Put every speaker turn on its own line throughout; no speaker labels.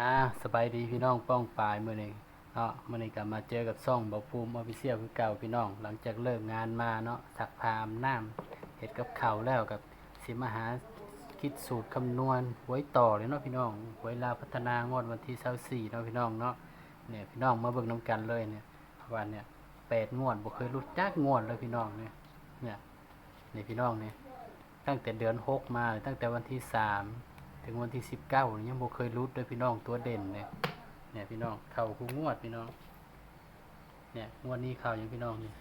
อ่าสบายดีพี่น้องป้องปลายมื้อนี้เนาะมื้อนี้ก็มาเจอกับซ่องเบาภูมิออฟฟิเชียลคือเก่าพี่น้อง หลังจากเลิกงานมาเนาะสักพามน้ำเฮ็ดกับเข้าแล้วกับสิมาหาคิดสูตรคำนวณหวยต่อเลยเนาะพี่น้องหวยลาพัฒนางวดวันที่24เนาะพี่น้องเนาะเนี่ยพี่น้องมาเบิ่งนํกันเลยเนี่ยวันเนี่ยแปดงวดบ่เคยหลุดจักงวดเลยพี่น้องเนี่ยเนี่ยนี่พี่น้องเนี่ยตั้งแต่เดือนหกมาตั้งแต่วันที่สาม ถึงวันที่สิบเก้ายังบ่เคยรุดเลยพี่น้องตัวเด่นเนี่ยเนี่ยพี่น้องเข่าคูงวดพี่น้อง เนี่ยงวดนี้เข่ายังพี่น้องนี่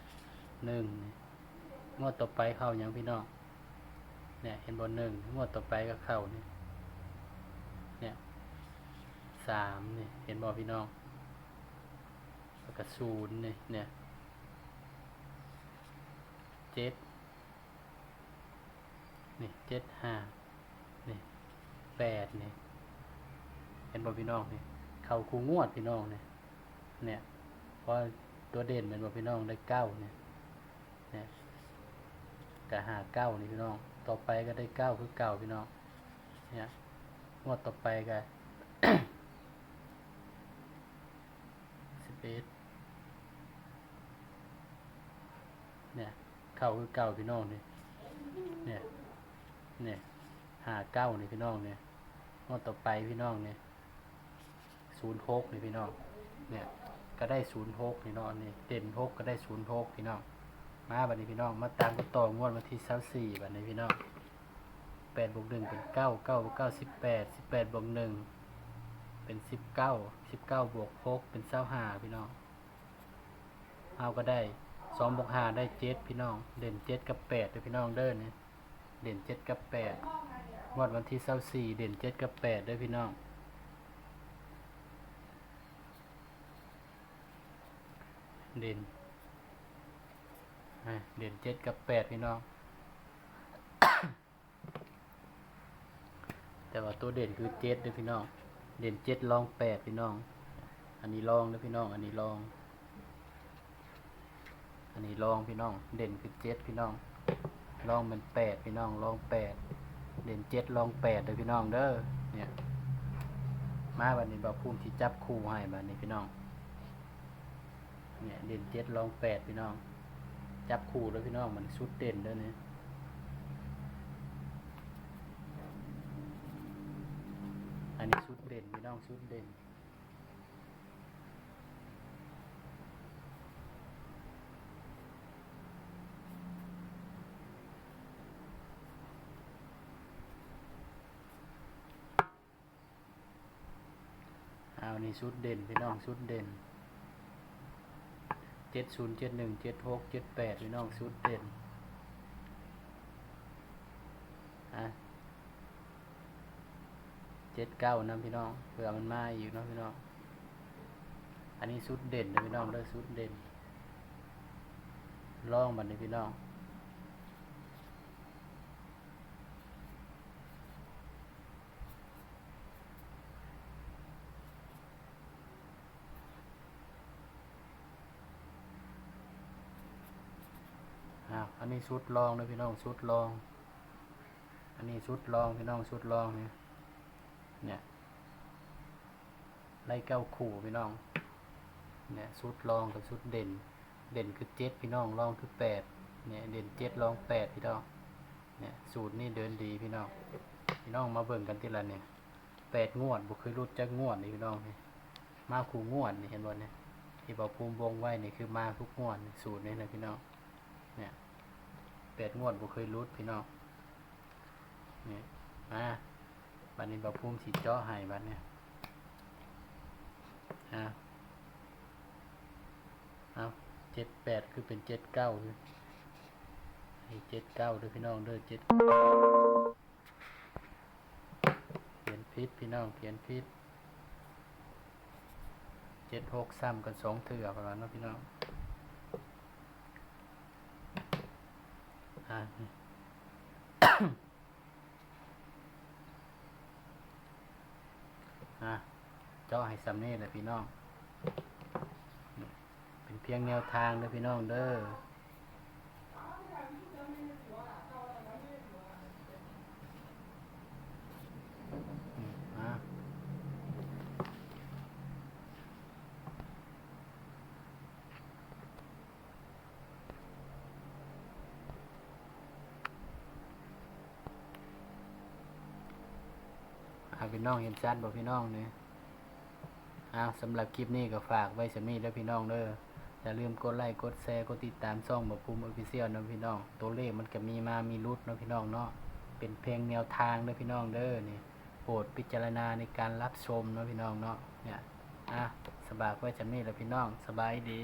หนึ่งนี่งวดต่อไปเข่ายังพี่น้อง เนี่ยเห็นบนหนึ่งงวดต่อไปก็เข่านี่เนี่ยสามเนี่ยเห็นบอพี่น้องแล้วก็ศูนย์เนี่ยเนี่ยเจ็ดนี่เจ็ดห้านี่ แปดนี่เห็นบ่พี่น้องนี่เขาคูงวดพี่น้องเนี่ยเนี่ยเพราะตัวเด่นเป็นบ่พี่น้องได้เก้าเนี่ยเนี่ยกะหาเก้านี่พี่น้อง ต่อไปก็ได้เก้าคือเก้าพี่น้องเนี่ยงวดต่อไปก็สิบเอ็ดเนี่ยเข้าคือเก้าพี่น้องนี่เนี่ยเนี่ย หาเก้านี่พี่น้องเนี่ยงวดต่อไปพี่น้องเนี่ยศูนย์หกนี่พี่น้อง เนี่ยก็ได้ศูนย์หกนี่เนาะนี่เด่นหกก็ได้ศูนย์หกพี่น้อง มาบัดนี้พี่น้อง มาตามกันต่องวดวันที่สาสี่บัดนี้พี่น้องแปดบวกหนึ่งเป็นเก้าเก้าบวกเก้าสิบแปดสิบแปดบวกหนึ่งเป็นสิบเก้าสิบเก้าบวกหกเป็นเศร้าห้าพี่น้องเอาก็ได้สองบวกห้าได้เจ็ดพี่น้อง เด่นเจ็ดกับแปดเลยพี่น้องเด้อเนี่ยเด่นเจ็ดกับแปด งวดวันที่เศร้าสี่เด่นเจ็ดกับแปดด้วยพี่น้อง เด่นเด่นเจ็ดกับแปดพี่น้อง แต่ว่าตัวเด่นคือเจ็ดด้วยพี่น้อง เด่นเจ็ดลองแปดพี่น้อง อันนี้ลองด้วยพี่น้อง อันนี้ลอง อันนี้ลองพี่น้อง เด่นคือเจ็ดพี่น้องลองเป็นแปดพี่น้องลองแปด เด่นเจ็ดลองแปดเลยพี่น้องเด้อเนี่ยมาบันนี้บาภูมิที่จับคู่ให้บัดนี้พี่น้องเนี่ยเด่นเจ็ดลองแปดพี่น้อง จับคู่แล้วพี่น้องมันชุดเด่นเด้อเนี่ยอันนี้ชุดเด่นพี่น้องชุดเด่น เอานี่ชุดเด่นพี่น้องชุดเด่นเจ็ดศูนย์เจ็ดหนึ่งเจ็ดหกเจ็ดแปดพี่น้องชุดเด่นอะเจ็ดเก้านะพี่น้องเผื่อมันมาอยู่นะพี่น้อง อันนี้ชุดเด่นนะพี่น้องเด้อชุดเด่นลองบัดนี้พี่น้อง อันนี้ชุดลองเลยพี่น้องชุดลอง อันนี้ชุดลองพี่น้องชุดลองเนี่ยเนี่ยไล่เก้าขู่พี่น้องเนี่ยชุดลองกับชุดเด่น เด่นคือเจ็ดพี่น้องลองคือแปดเนี่ยเด่นเจ็ดลองแปดพี่น้องเนี่ยสูตรนี่เดินดีพี่น้องพี่น้องมาเบิ่งกันทีละเนี่ยแปดงวดบุเคยรุดจักงวดนี่พี่น้องนี่มาคู่งวดนี่เห็นบ่เนี่ยที่บอกภูมิวงไว้นี่คือมาทุกงวดสูตรนี่นะพี่น้องเนี่ย แปดงวดบ่เคยรุดพี่น้องนี่มาบัดนี้บ่ภูมิสีเจาะให้บัดเนี่ยอะเอาเจ็ดแปดคือเป็นเจ็ดเก้าเลยให้เจ็ดเก้าด้วยพี่น้องเด้อเจ็ดเขียนพิษพี่น้องเขียนพิษเจ็ดหกซ้ำกันสองเถื่อประมาณนั้นพี่น้อง อ่านี่อะเจาให้สำเนีเลยพี่น้อง เป็นเพียงแนวทางเด้อพี่น้องเด้ออืมอะ พี่น้องเห็นชัดบ่พี่น้องเนี่ยอ้าวสำหรับคลิปนี้ก็ฝากไว้สำนี้เด้อพี่น้องเด้ออย่าลืมกดไลค์กดแชร์กดติดตามช่องบ่ภูมิออฟฟิเชียลนะพี่น้อง ตัวเลขมันก็มีมามีรุดเนาะพี่น้องเนาะเป็นเพลงแนวทางเด้อพี่น้องเด้อนี่โปรดพิจารณาในการรับชมเนาะพี่น้องเนาะเนี่ยอะสบายไว้สำนี้แล้วพี่น้องสบายดี